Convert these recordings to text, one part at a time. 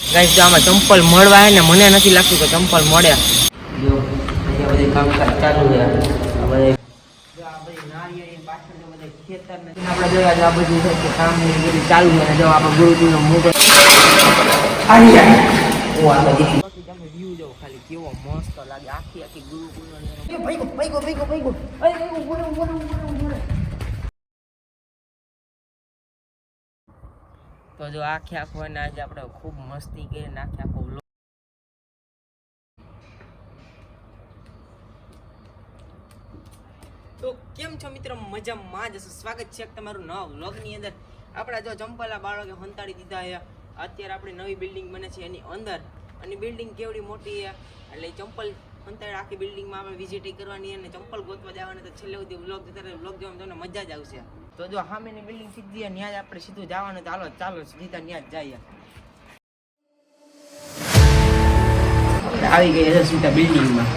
Guys જો આમાં ચંપલ મળવા ને મને નથી લાગતું કે ચંપલ મળે. જો અહીંયા બધી કામકાજ ચાલુ છે. આ બધે જો આ બધી નારિયેળી પાછળ જો બધે ખેતર ને આપણે જોયા જો આ બધું છે કામ ને એ બધું ચાલુ છે. આપણે આ જો ખાલી કેવો મસ્ત લાગે. આખી આખી ગુરુકુળ તો જો આખે આખો એને આજે આપણે ખૂબ મસ્તી કરીને આખે આખો તો કેમ છો મિત્રો? મજામાં જ સ્વાગત છે તમારું નવા વ્લોગની અંદર. આપણા જો ચંપલા બાળકે હંતાડી દીધા છે. અત્યારે આપણી નવી બિલ્ડિંગ બને છે એની અંદર. અને બિલ્ડિંગ કેવડી મોટી છે? એટલે ચંપલ હંતાડી આખી બિલ્ડિંગમાં આપણે વિઝિટ કરવાની અને ચંપલ ગોતવા જવાની તો છેલ્લે સુધી વ્લોગ જોતા વ્લોગ જોવામાં તમને મજા જ આવશે. તો જો સામેની બિલ્ડિંગ સીધી ત્યાં આપણે સીધું જવાનું. ચાલો ચાલો, સીધા ત્યાં જઈએ. આવી ગઈ છે સીધા બિલ્ડિંગમાં.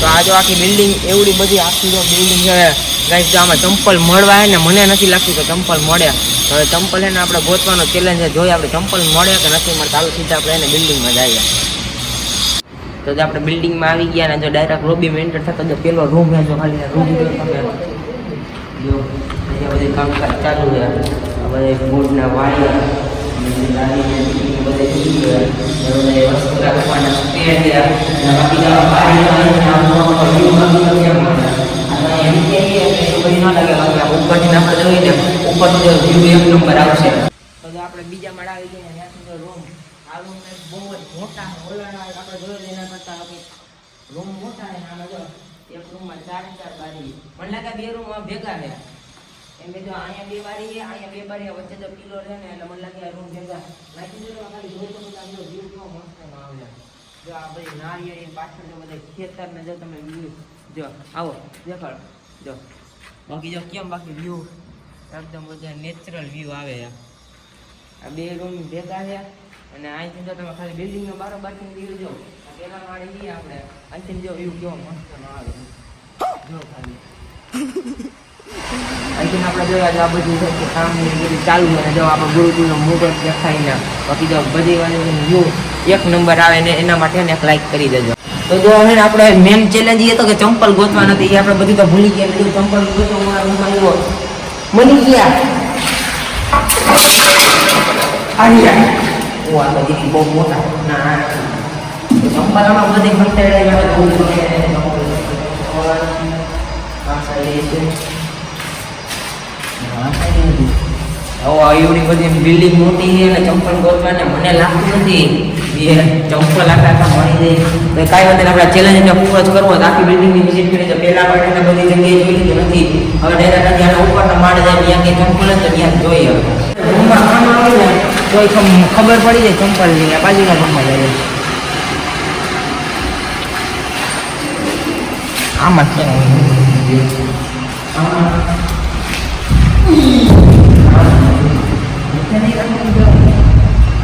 તો આ આખી બિલ્ડિંગ, એવડી બધી આખી બિલ્ડિંગ છે જો આમાં ચંપલ મળવા મને નથી લાગતું કે ચંપલ મળે. હવે ચંપલ એને આપણે ગોતવાનો ચેલેન્જ છે, જોઈએ આપણે ચંપલ મળે કે નથી મળે ચાલુ સીધા આપણે એને બિલ્ડિંગમાં જઈએ. તો જો આપણે બિલ્ડિંગમાં આવી ગયા ને, જો ડાયરેક્ટ લોબીમાં એન્ટર થતા જો પેલો રૂમ છે, જો ખાલી રૂમ જો તમે. જો, અહીંયા બધી કામકાજ ચાલુ છે. આ બધા બોર્ડના વાયર ઉપરથી આપણે જોઈએ ઉપર જે એક નંબર આવશે તો જો આપણે બીજા માળા આવી ગયા ત્યાંથી જો રૂમ આ રૂમ બહુ જ મોટા ઓલાના આપણે જોયો એના કરતા રૂમ મોટા ને આમાં જો એક રૂમમાં ચાર ચાર બારી. મને લાગે બે રૂમ ભેગા છે એમ જો અહીંયા બે બારી છે, અહીંયા બે બારી વચ્ચે તો પીલો રહે ને એટલે મને લાગે રૂમ ભેગા. નાખી દીધો view કેવો મસ્ત એનો જો આ બધી નારિયેળી પાછળ બધા ખેતર જો તમે વ્યૂ જો, આવો, દેખાડો. જો, બાકી કેમ બાકી વ્યૂ એકદમ બધા નેચરલ વ્યૂ આવે આ. બે રૂમ ભેગા છે અને અહીંથી જો તમે ખાલી બિલ્ડિંગનો બારોબારથી વ્યૂ જો પેલા માળે જઈએ આપણે, અહીંથી જો વ્યૂ કેવો મસ્ત આવે. જો ખાલી. જોયા બધું છે ચાલુ જો આપણે ગુરુજીનો મુહૂર્ત દેખાય ને, બાકી જો બધી વાળી એક નંબર આવે ને એના માટે એક લાઈક કરી દેજો. તો જો હવે આપણે મેન ચેલેન્જ એ કે ચંપલ ગોતવા નથી એ આપણે બધું તો ભૂલી ગયા બધું ચંપલ ગોતવા મારા ગયા. ઓ આ di વાળા બહુ જોઈએ આ સાઈડ છે હા, કઈ નથી. હવે એવડી બધી બિલ્ડિંગ મોટી છે અને ચંપલ ગોતવાને મને લાગતું નથી એ ચંપલ આખા આખા મળી જાય તો કાંઈ વાત આપણે ચેલેન્જ પૂરો જ કરવો આખી બિલ્ડિંગની વિઝિટ કરી તો પહેલા આપણે બધી જગ્યાએ જોઈ લીધું નથી હવે ડાયરેક્ટ ત્યાંના ઉપરના માળે જાય ત્યાં કંઈ ચંપલ જ ત્યાં જોઈએ રૂમમાં કામ આવે ને તો ખબર પડી જાય ચંપલની આ બાજુના રૂમમાં જાય આમાં છે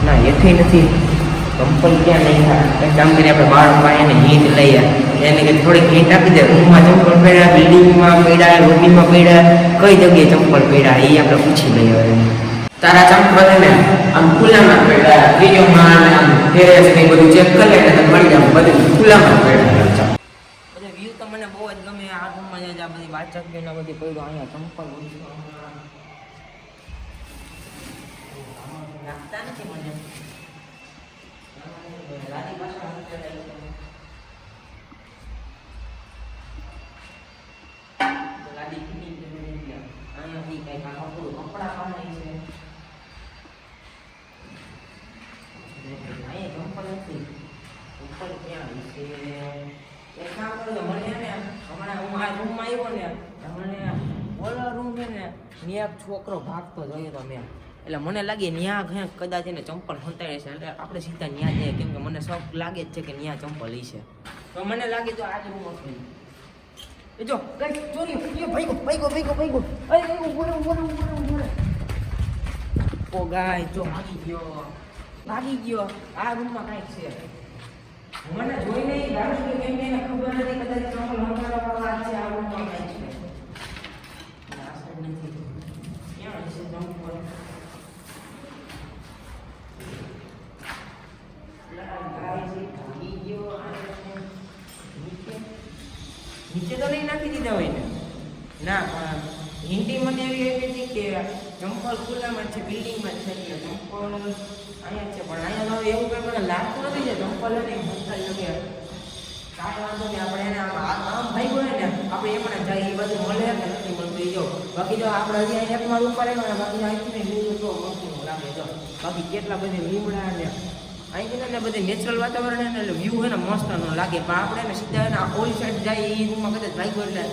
ના એથી નથી કંપલ ક્યાં નહીં કામ કરીને આપણે બાર પાસે એને હિંટ લઈએ એને થોડીક હિંટ આપી દે રૂમમાં ચંપલ પડ્યા બિલ્ડિંગમાં પડ્યા લોબીમાં પડ્યા કઈ જગ્યાએ ચંપલ પડ્યા એ આપણે પૂછી લઈએ તારા ચમકવાને ને આમ ખુલ્લામાં પડ્યા ત્રીજો માળ આમ ટેરેસ ને બધું ચેક કરી લે એટલે મળી જાય. બધું ખુલ્લામાં પડ્યા બધા વ્યૂ તો મને બહુ જ ગમે. આ રૂમમાં જ આ બધી વાચક ને બધી પડ્યું અહીંયા ચંપલ નાખતા નથી મને લાદી પાછળ હાથ ચડાવી દો. લાદી ફિટિંગ કરી દીધી. અહીંયાથી કંઈક આ કપડું કપડાં પાણી છે અહીંયા ચંપલ નથી ઉપર ક્યાં છે એક કામ કરજો મને છે ને હમણાં હું આ રૂમમાં આવ્યો ને મને ઓલો રૂમ છે ને ત્યાં છોકરો ભાગતો જોયો તો મેં. એટલે મને લાગે ન્યા ઘે કદાચ એને ચંપલ હંતાડે છે. એટલે આપણે સીધા ન્યા જઈએ કેમ મને શોખ લાગે જ છે કે ન્યા ચંપલ છે. તો મને લાગે તો આ જ રૂમ હશે એ જો કઈ ચોરી, એ ભાઈગો ભાઈગો ભાઈગો ભાઈગો. અરે બોલો બોલો બોલો ઓ ગાય જો ભાગી ગયો. ભાગી ગયો. આ રૂમમાં કાંઈક છે. મને જોઈને નહીં ગાડું કે કેમ એને ખબર નથી કદાચ ચોકો લંબારો વાળો આ છે આવું પણ થાય છે ક્યાં છે. નીચે? તો નહીં નાખી દીધા હોય ને? ના, પણ હિન્દી એવી આપી હતી કે ચંપલ ખુલ્લામાં છે બિલ્ડિંગમાં છે એટલે ચંપલ અહીંયા છે, પણ અહીંયા તો એવું કંઈ મને લાગતું નથી કે ચંપલ નથી મસ્ત જગ્યા કાંઈ વાંધો નહીં, આપણે એને આમ આમ ભાઈ હોય ને, આપણે એ પણ જાય, એ બધું મળે કે નથી મળતું જો. બાકી જો આપણે હજી એક ઉપર આવ્યો ને, બાકી અહીંથી લીલું જો મસ્તીનું લાગે, જો. બાકી કેટલા બધી લીમડા ને અહીંથી ને બધે નેચરલ વાતાવરણ એટલે વ્યૂ છે ને મસ્ત લાગે. પણ આપણે સીધા ઓલી સાઈડ જાય, એ રૂમમાં કદાચ ભાઈ એટલે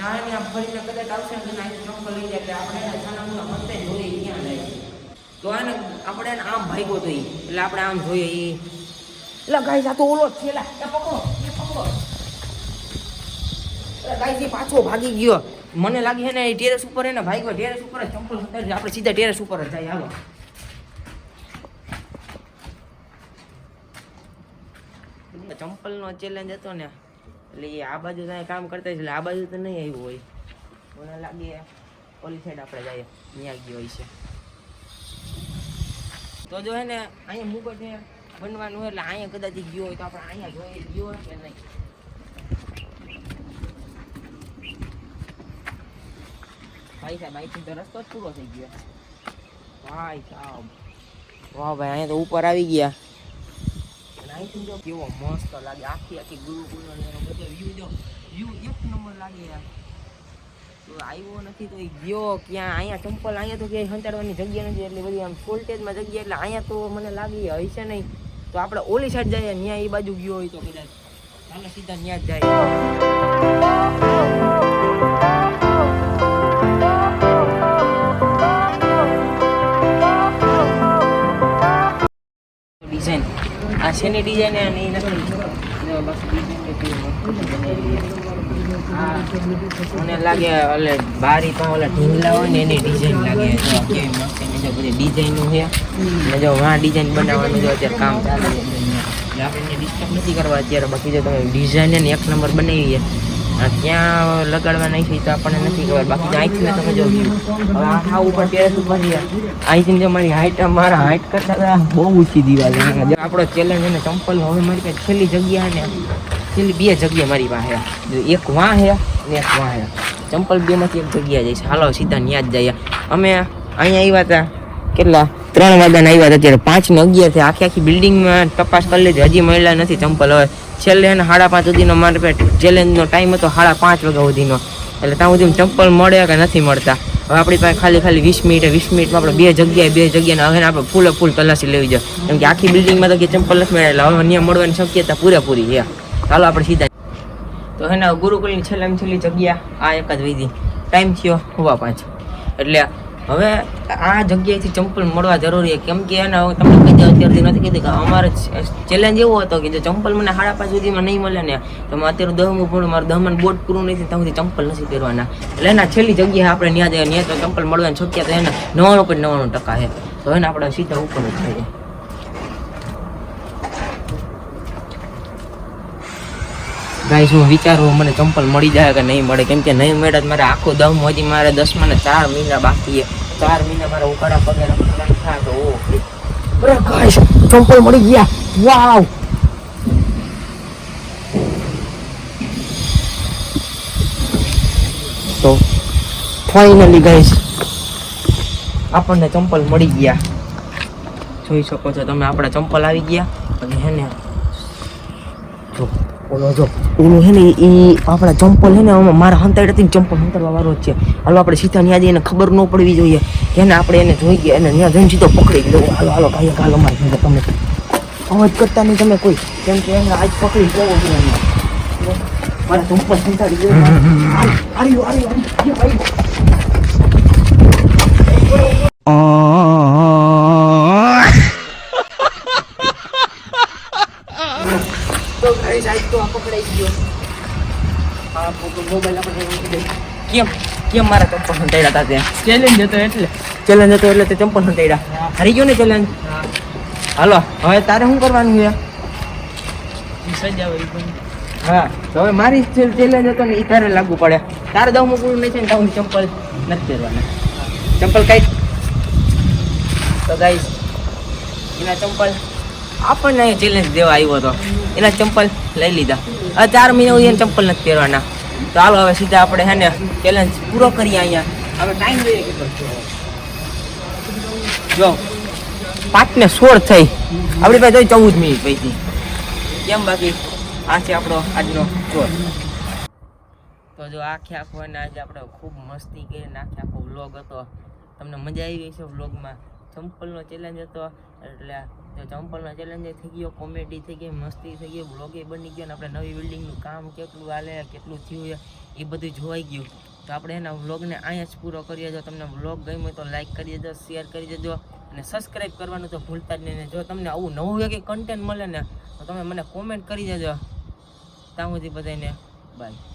આમ ફરીને કદાચ આવશે ને તો ચોખ્ખો લઈ જાય કે આપણે એને છાના મતે જોઈએ ક્યાં જાય તો આને આપણે આમ ભાગ્યો તો એટલે આપણે આમ જોઈએ એ એટલે ગાય આ ઓલો જ છે એ પકડો એ પકડો. પાછો ભાગી ગયો, મને લાગે ને એ ટેરેસ ઉપર એને ભાગ્યો, ટેરેસ ઉપર ચંપલ આપણે સીધા ટેરેસ ઉપર જ જાય, હાલો. ચંપલનો ચેલેન્જ હતો ને. એટલે એ આ બાજુ ત્યાં કામ કરતા એટલે આ બાજુ તો નહીં આવ્યું હોય. મને લાગે ઓલી સાઈડ આપણે જઈએ ત્યાં ગયો હોય છે. તો જો હે ને, અહીંયા મુગટ ને બનવાનું હોય એટલે અહીંયા કદાચ ગયો હોય તો આપણે અહીંયા જોઈએ ગયો હોય કે નહીં. ભાઈ સાહેબ, અહીંથી તો રસ્તો જ પૂરો થઈ ગયો. ભાઈ સાહેબ. વાહ ભાઈ, અહીંયા તો ઉપર આવી ગયા. અહીંથી જો કેવો મસ્ત લાગે. આખી આખી ને એનો બધો વ્યૂ જો. વ્યૂ એક નંબર લાગે યાર. તો આવ્યો નથી તો એ ગયો ક્યાં? અહીંયા ચંપલ અહીંયા તો ક્યાંય હંતાડવાની જગ્યા નથી. એટલે બધી આમ ફોલ્ટેજમાં જગ્યા. એટલે અહીંયા તો મને લાગી હશે નહીં. તો આપણે ઓલી સાઈડ જઈએ. ત્યાં એ બાજુ ગયો હોય તો કદાચ. ચાલો સીધા ત્યાં જ જાય. આ શેની ડિઝાઇન આની મને લાગે એટલે બારી પણ ઓલા ઢીંગલા હોય ને એની ડિઝાઇન લાગે. તો કેવી મસ્ત બધી ડિઝાઇનો છે. અને જો વાં ડિઝાઇન બનાવવાનું જો અત્યારે કામ ચાલે છે. આપણે ડિસ્ટર્બ નથી કરવા અત્યારે. બાકી જો તમે ડિઝાઇન એક નંબર બનાવી ક્યાં લગાડવા નહીં થઈ તો આપણને નથી ખબર. બાકી અહીંથી મેં તમે જો હવે આ હા ઉપર ટેરેસ ઉપર અહીંથી જો મારી હાઈટ મારા હાઈટ કરતા બહુ ઊંચી દિવાલ આપણો ચેલેન્જ છે ને, ચંપલ હવે મારી પાસે છેલ્લી જગ્યા ને, છેલ્લી બે જગ્યા મારી પાસે. એક વાં છે ને એક વાં છે. ચંપલ બેમાંથી એક જગ્યા જઈશ હાલો, સીધા ન્યા જ જઈએ. અમે અહીંયા આવ્યા હતા કેટલા? ત્રણ વાગ્યાના આવ્યા હતા. અત્યારે પાંચ ને અગિયાર છે આખી આખી બિલ્ડિંગમાં તપાસ કરી લીધી. હજી મળેલા નથી ચંપલ હવે. છેલ્લે એને સાડા પાંચ સુધીનો મારે ચેલેન્જનો ટાઈમ હતો, સાડા પાંચ વાગ્યા સુધીનો. એટલે ત્યાં સુધી ચંપલ મળે કે નથી મળતા. હવે આપણી પાસે ખાલી ખાલી વીસ મિનિટ વીસ મિનિટમાં આપણે બે જગ્યાએ બે જગ્યાએ હવે આપણે ફૂલે ફૂલ તલાશી લેવી જોઈએ કેમ કે આખી બિલ્ડિંગમાં તો કે ચંપલ નથી મળેલા હવે અહીંયા મળવાની શક્યતા પૂરેપૂરી છે. ચાલો આપણે સીધા. તો એના ગુરુકુલની છેલ્લામાં છેલ્લી જગ્યા આ એક જ વિધિ. ટાઈમ થયો હોવા પાંચ એટલે હવે આ જગ્યાએથી ચંપલ મળવા જરૂરી છે. કેમ કે એને તમને કહી દઉં અત્યારથી નથી કીધું કે અમારે ચેલેન્જ એવો હતો કે જો ચંપલ મને સાડા પાંચ સુધીમાં નહીં મળે ને, તો મેં અત્યારે દહમું પૂરું મારું દહમન બોટ પૂરું નથી ત્યાં સુધી ચંપલ નથી પહેરવાના. એટલે એના છેલ્લી જગ્યાએ આપણે ત્યાં જઈએ ત્યાં તો ચંપલ મળવાની શક્યતા એને નવ્વાણું પોઈન્ટ નવ્વાણું ટકા છે. તો એને આપણે સીધા ઉપર જ જઈએ. ગાઈસ હું વિચારું મને ચંપલ મળી જાય કે નહીં મળે? કેમ કે નહીં મળે તો મારે આખો દમ હજી મારે દસમા ને ચાર મહિના બાકી છે. ચાર મહિના મારે ઉકાળા પગે રમવાના થાય તો ઓ ગાઈસ ચંપલ મળી ગયા. વાવ. તો ફાઇનલી ગાઈસ આપણને ચંપલ મળી ગયા. જોઈ શકો છો તમે આપણા ચંપલ આવી ગયા. અને હે ને જો ઓલો જો. ઓલો છે ને એ આપણા ચંપલ હે ને આમાં મારા હંતાડેથી ચંપલ હંતાડવા વાળો છે. હાલો આપણે સીધા ત્યાં જઈને ખબર ન પડવી જોઈએ. એને આપણે એને જોઈ ગયા એને ત્યાં જઈને સીધો પકડી ગયો. હાલો હાલો ભાઈ હાલો મારી તમે અવાજ કરતા નહીં તમે કોઈ. કેમ કે એને આજ પકડી જવો જોઈએ. મારા ચંપલ હંતાડી ગયો હારી હારી હારી ગાઈસ તો આ પકડાઈ ગયો. આ મોબાઈલ આપણે કેમ? કેમ મારા ચંપલ હંતાડ્યા હતા ત્યાં? ચેલેન્જ હતો એટલે. ચેલેન્જ હતો એટલે તે ચંપલ હંતાડ્યા હારી ગયો ને ચેલેન્જ હાલો હવે તારે શું કરવાનું છે? હા તો હવે મારી ચેલેન્જ હતો ને એ તારે લાગુ પડે. તારે દઉં પૂરું નહીં છે ને તારું ચંપલ નથી પહેરવાના. ચંપલ કઈ? તો ગાઈસ એના ચંપલ આપણને અહીં ચેલેન્જ દેવા આવ્યો હતો. એના ચંપલ લઈ લીધા. હવે ચાર મહિના સુધી ચંપલ નથી પહેરવાના. તો હાલો હવે સીધા આપણે હે ને ચેલેન્જ પૂરો કરીએ અહીંયા. હવે ટાઈમ લઈએ જો પાંચ ને સોળ થઈ. આપણી પાસે ચૌદ મિનિટ પૈકી. કેમ બાકી? આ છે આપણો આજનો ચોર. તો જો આખે આખો અને આજે આપણે ખૂબ મસ્તી કરી આખે આખો વ્લોગ હતો. તમને મજા આવી ગઈ છે વ્લોગમાં ચંપલનો ચેલેન્જ હતો. એટલે જો ચંપલના ચેલેન્જ થઈ ગયો કોમેડી થઈ ગઈ, મસ્તી થઈ ગઈ વ્લોગે બની ગયો ને આપણે નવી બિલ્ડિંગનું કામ કેટલું હાલે, કેટલું થયું એ બધું જોવાઈ ગયું. તો આપણે એના વ્લોગને અહીંયા જ પૂરો કરીએ જો તમને વ્લોગ ગમ્યો તો લાઇક કરી દેજો શેર કરી દેજો અને સબસ્ક્રાઈબ કરવાનું તો ભૂલતા જ નહીં. જો તમને આવું નવું કંઈ કન્ટેન્ટ મળે ને, તો તમે મને કોમેન્ટ કરી દેજો. ત્યાં સુધી બધાને બાય